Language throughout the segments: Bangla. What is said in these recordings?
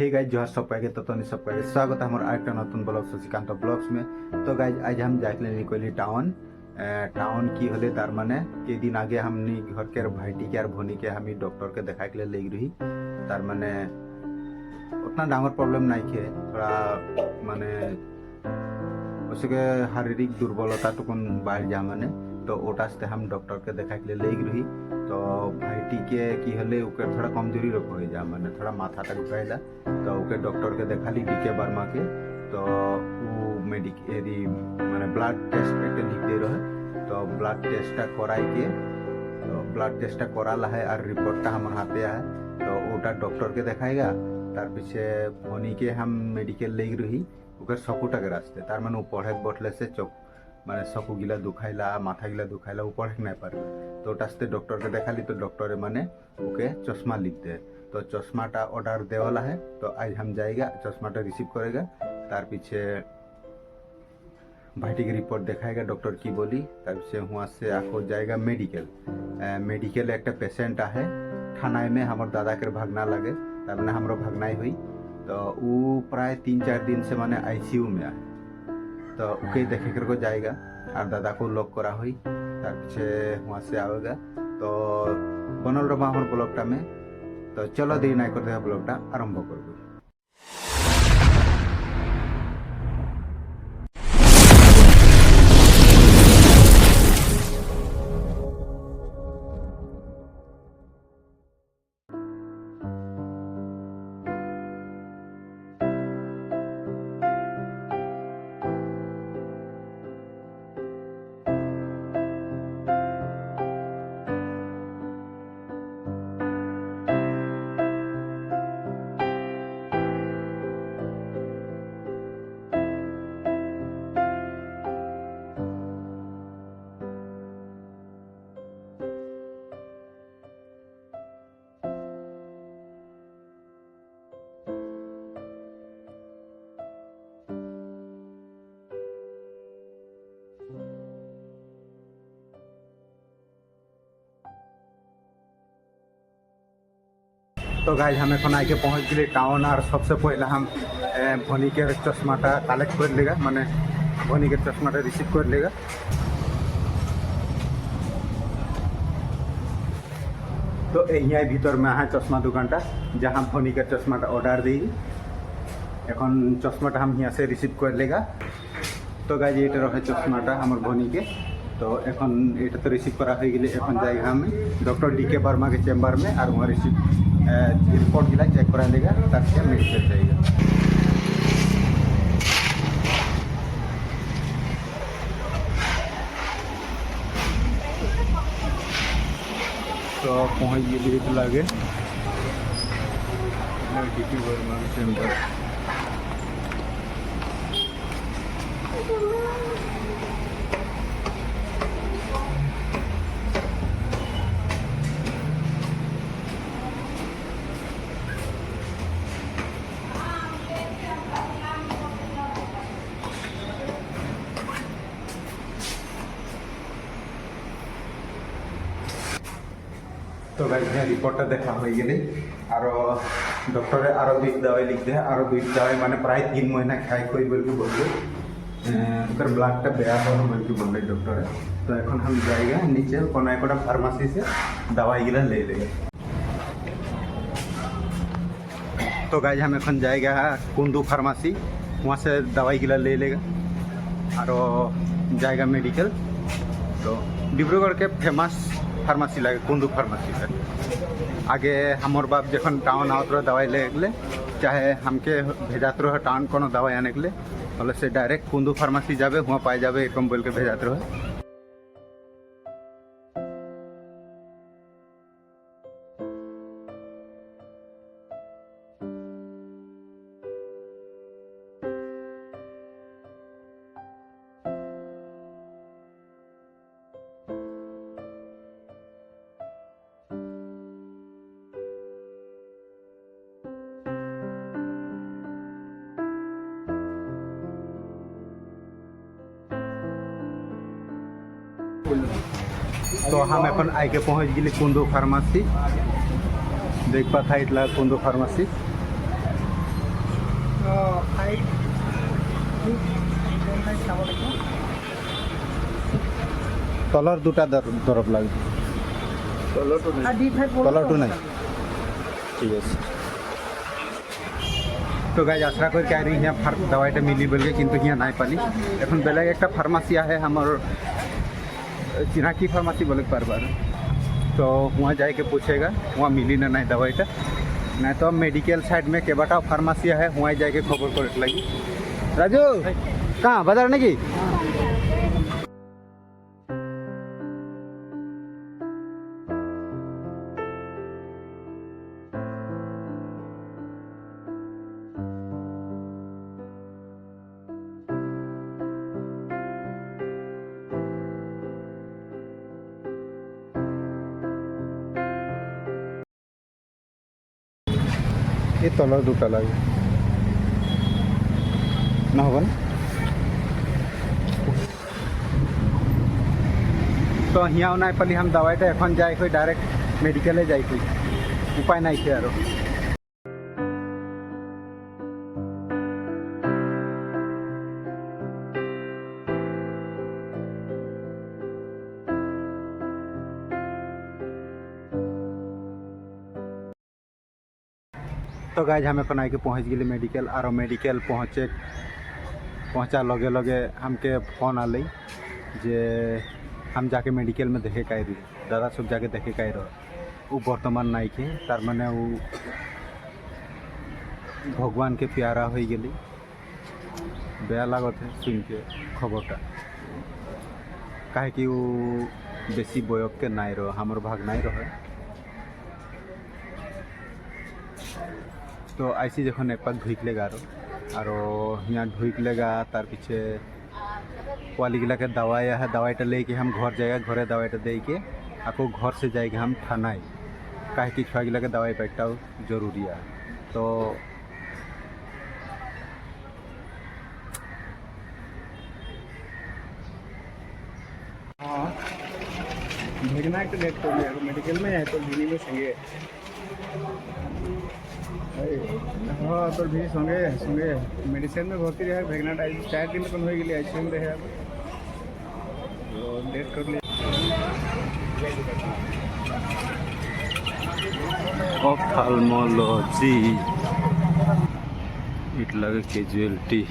हे गाइज जोहार सबके तो तनी सबके स्वागत है हमारे आरेक्टा नतून ब्लॉग शशिकांत ब्लॉग्स में तो गाइज आज हम जाके निकली टाउन टाउन की হলে তার মানে কেদিন আগে हमनी घर के भाईटी के और भोनी के हम डॉक्टर के देखा के लिए ले रही তার মানে उतना डांगर प्रॉब्लम नहीं खे थोड़ा माने उसके शारीरिक दुर्बलता टुकुन बढ़ जा माने तो ओटा से हम डॉक्टर के देखा के लिए लेग रही तो भाईटी के कि हले ओके थोड़ा कमजोरी रोग हो जा मैंने थोड़ा माथा तक उठाइला तो ओके डॉक्टर के देखा ली डीके वर्मा के तो वो मेडिक यदि मैंने ब्लड टेस्ट एक लिख दे रहे तो ब्लड टेस्टा कराई के तो ब्लड टेस्टा कराला है और रिपोर्ट हमारे हाथे है तो ओटा डॉक्टर के देखाएगा তার পিছে ভনীকে হাম মেডিকেল লেগ রহি ওকে সকোটাকে রাস্তে তার মানে ও পড়ে বটলেছে চোখ মানে সকুগিলা দুখাইলা মাথাগিলা দুখাইলা ও পড়ে নাই পারবে তো ওটাতে ডক্টরকে দেখালি তো ডক্টরে মানে ওকে চশমা লিখ দে তো চশমাটা অর্ডার দেওয়ালা হ্যাঁ তো আজ হাম যাইগা চশমাটা রিসিভ করেগা তার পিছে भाइटी के रिपोर्ट देखाएगा डॉक्टर की बोली तब से वहाँ से आपको जाएगा मेडिकल मेडिकल एक पेशेंट आए थाना में हमार दादा के भागना लगे तब हमारो भागनाई हुई तो वो प्राय तीन चार दिन से मैंने आईसीयू में आए तो उके देखे कर को जाएगा और दादा को लॉक करा हुई तार पीछे वहाँ से आएगा तो बनल रहा हमारे ब्लॉगटा में तो चलो देरी नहीं करते ब्लॉगटा आरंभ करबो तो गाइज हम एन आके पहुँच गए टाउन और सबसे पहले हम भनी के चश्माटा कलेक्ट कर लेगा मैंने भनी के चश्माटा रिसीव कर लेगा तो यही भीतर में है चश्मा दुकानटा जहाँ भनी के चश्माटा ऑर्डर दी এখন চশমাটা আমি হিয়াসে রিসিভ করে লেগা তো গাইজ এটা রহে চশমাটা আমার ভনিকে তো এখন এটা তো রিসিভ করা হয়ে গেলে এখন জায়গা আমি ডক্টর ডি কে বর্মাকে চেম্বার মে আর ওখানে রিসিভ रिपोर्ट गिला चेक करा लेगा तब से मेडिकल जाएगा। तो पहुँच गए लगे डी के वर्मा के তো গাইজ হ্যাঁ রিপোর্টটা দেখা হয়ে গেলে আরও ডক্টরে আরও দুই দাওয়াই লিখ দেয় আরও দুই দাওয়াই মানে প্রায় তিন মহিনা খাই খুঁই বলকে বলল ওর ব্লাডটা বেয়া হলো বলকে বলল ডক্টরে তো এখন আমি জায়গা নিচে কোনো একটা ফার্মাসিতে দাওয়াইগুলো লে লেগে तो गाइज हम एखन जाएगा कुंडू फार्मासी वहाँ से दवाई गिला ले लेगा और जाएगा मेडिकल तो डिब्रूगढ़ के फेमस फार्मेसी लगे कुंदू फार्मेसी से आगे हमार बाप जखन टाउन आवत रहे दवाई ले गले चाहे हमके भेजात रहे टाउन कोनो दवाई आने के लिए बोले से डायरेक्ट कुंदू फार्मेसी जाबे वहाँ पाए जाबे एकम बोल के भेजात रहे তো हम এখন আইকে পৌঁছ গেলি কুন্দু ফার্মাসি দেখ পাথা ইতলা কুন্দু ফার্মাসি ফাইভ তলৰ দুটা দৰ- দৰৱ লাগিব তলৰটো নাই। ঠিক আছে। তো গাইজ আশা করি আরি হিয়া মিলি বলকে কিন্তু হিয়া নাই পালি। এখন বেলেগ একটা ফার্মাসি আহে আমার चिन्हा की फार्मासी बोले पर बार तो वहाँ जाके पूछेगा वहाँ मिली ना नहीं दवाई का नहीं तो मेडिकल साइड में केबाटा फार्मासिया है वहाँ जाके खबर कर लगी राजू कहाँ बाजार नहीं এই তলৰ দুটা লাগে। না তো হিয়াও নাই পালি हम দবাইটা এখন যাই হৈ ডাইরেক্ট মেডিকেলে যাই হৈ উপায় নাইছে আৰু तो गाइज़ हमें अपन के पहुँच गए मेडिकल आरो मेडिकल पहुँचे, पहुँचा लगे लगे हमके फ़ोन आल जे हम जाके मेडिकल में देखे का रही दादा सब जाके देखे का रह वर्तमान नाई के, तार मैंने भगवान के प्यारा हो गई बया लागत है सुन के खबरटा। कहे कि बेसी बयक के नाई रह, हमार भाग नाई रहे। তো ऐसी যখন एक पाक धुक लेगा और यहाँ धुक लेगा तार पीछे পোৱালিগিলা দাৱাই আহে, দাৱাইটা লৈকে হাম ঘৰ যায়, ঘৰে দাৱাইটা দেইকে আকৌ ঘৰ সে যাইকে হাম থানাই। কাহিকি ছুৱাগিলাকে দাৱাই পাইটাও জৰুৰী আ তো भेजना के डेट तो मेडिकल में है तो भेजने में सही है हाँ तर भी संगे संगे मेडिसिन में भर्ती रहे भेगना टाइम चार दिन तक हो गए आईसीयू में रहे डेट तो कर लिए ऑफ्थाल्मोलॉजी इट लगे कैजुअलिटी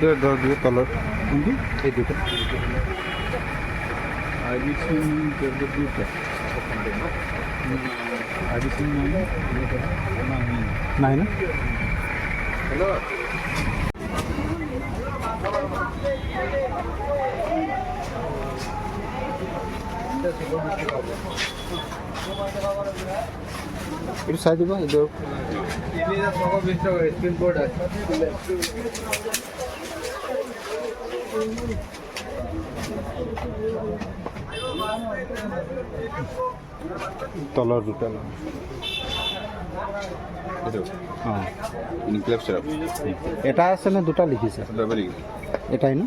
দেড় দশ দিয়ে তলার এই দুটো আইডি সিম দেড় দশ দুটো আইডি সিম নাই না হ্যালো একটু সাইড দিবা এদের স্ক্রিন বোর্ড আছে তলৰ দুটা লওঁ অঁ ইনক্লেভ চিৰাপ এটা আছে নে দুটা লিখিছে ডাবেলি এটাই না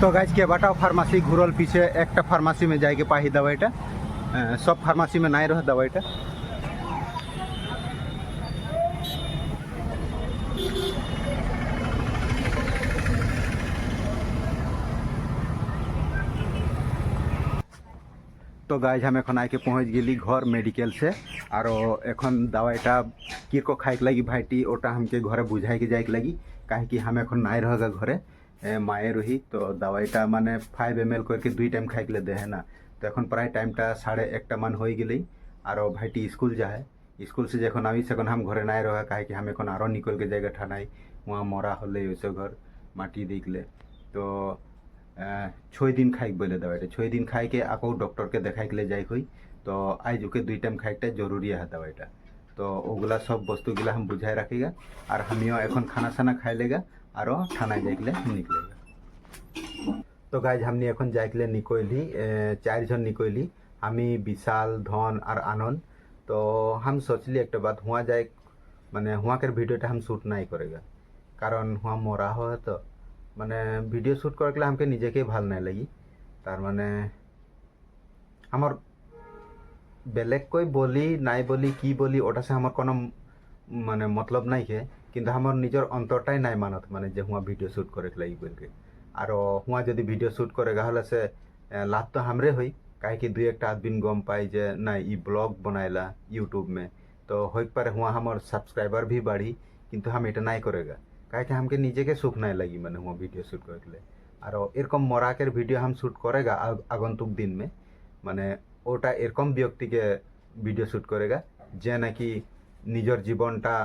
तो गाइज के बाटाओ फार्मासी घूरल पीछे एक फार्मासी में जाके पाही दवाईटा अ, सब फार्मासी में नहीं रह दवाईटा तो गाइज हम एखन आके पहुँच गली घर मेडिकल से और एखन दवाईटा किरको खाए लगी भाईटी ओटा हमके घरे बुझाई के जाए लगी कहीं हम एखन नाई रहेगा घरे মায়ের রহি, তো দাওয়াইটা মানে ফাইভ এম এল করে দুই টাইম খাইকলে দেহে না। তো এখন প্রায় টাইমটা সাড়ে একটা মান হয়ে গেলেই আর ভাইটি স্কুল যায়। স্কুল সে যখন আমি সেখন হাম ঘরে নাই রহা কাহে কি আমি এখন আরও নিকলকে জায়গা ঠানাই। ওয়া মরা হলে ওইসব ঘর মাটি দেখলে। তো ছয় দিন খাইক বলে দেওয়া এটা। ছয় দিন খাইকে আকৌ ডক্টরকে দেখাইকলে যাই কই তো আইজুকে দুই টাইম খাইকটা জরুরি হা দেওয়া এটা। তো ওগুলা সব বস্তুগুলা আমি বুঝাই রাখি গা আর আমিও এখন খানা সানা খাইলেগা আরও থানায় যাইকলে নিকলেগা তো গাইজ আমি এখন যাইকলে নিকইলি চারজন নিকইলি, আমি বিশাল, ধন আর আনন্দ। তো হাম সচলি একটা বাত হুয়া যাই মানে হুয়াকের ভিডিওটা হাম শ্যুট নাই করে গা কারণ হুয়া মরা হয় তো মানে ভিডিও শ্যুট করাকলে আমাকে নিজেকে ভালো নালাগি তার মানে আমার বেলেগকৈ বলি, নাই বলি, কি বলি ওটা সে আমার কোনো মানে মতলব নাই খে কিন্তু আমার নিজের অন্তরটাই নাই মানত মানে যে হুয়া ভিডিও শ্যুট করে লাগি বলকে আর হুয়া যদি ভিডিও শ্যুট করে হলে সে লাভ তো হামরে হই। কাহিকি দুই একটা আদমিন গম পাই যে না ই ব্লগ বনাইলা ইউটিউব মে। তো হইক পারে হুয়া আমার সাবস্ক্রাইবার ভি বাড়ি, কিন্তু আমি এটা নাই করেগা। काहे कि हमके नीचे के सुख नहीं लगी मैंने हुआ वीडियो शूट करे के लिए। और এরকম মরাকের ভিডিও हम शूट करेगा আগন্তুক দিন মে মানে ওটা এরকম ব্যক্তিকে ভিডিও শ্যুট করেগা যে নাকি নিজের জীবনটা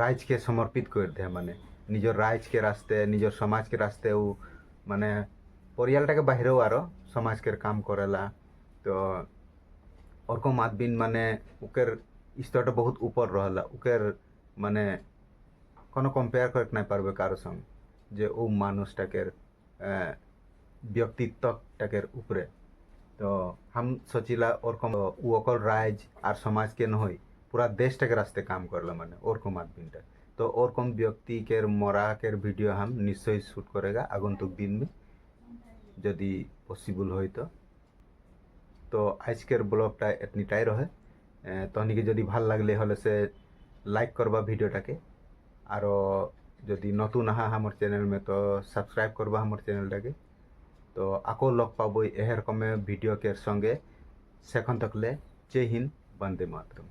রাইজকে সমর্পিত করে দেয় মানে নিজের রাইজকে রাস্তে নিজের সমাজকে রাস্তে ও মানে পরিয়ালটাকে বাহিরেও আরও সমাজকে কাম করেলা তো ওরকম আদবিন মানে ওকের স্তরটা বহুত উপর রহলা ওকের মানে কোনো কম্পেয়ার করে নাই পারবে কারও সঙ্গে। যে ও মানুষটাকে ব্যক্তিত্বটাকে উপরে। তো হাম সচিলা ওরকম ও অকল রাজ আর সমাজকে নহই পুরা দেশটাকে রাস্তে কাম করল মানে ওরকম আদমিনটা। তো ওরকম ব্যক্তিকে মরাকের ভিডিও হাম নিশ্চয়ই শ্যুট করে গা আগন্তুক দিন মে যদি পসিবল হয় তো। তো আজকের ব্লগটা এতনিটাই রহে। তনিকে যদি ভালো লাগলে হলে সে লাইক করবা ভিডিওটাকে আরও যদি নতুন আহা আমার চ্যানেল মে, তো সাবস্ক্রাইব করবা আমার চ্যানেলটাকে তো আকৌ লগ পাবই ভিডিও ভিডিওকের সঙ্গে। সেখন তকলে জয় হিন্দ, বন্দে মাতরম।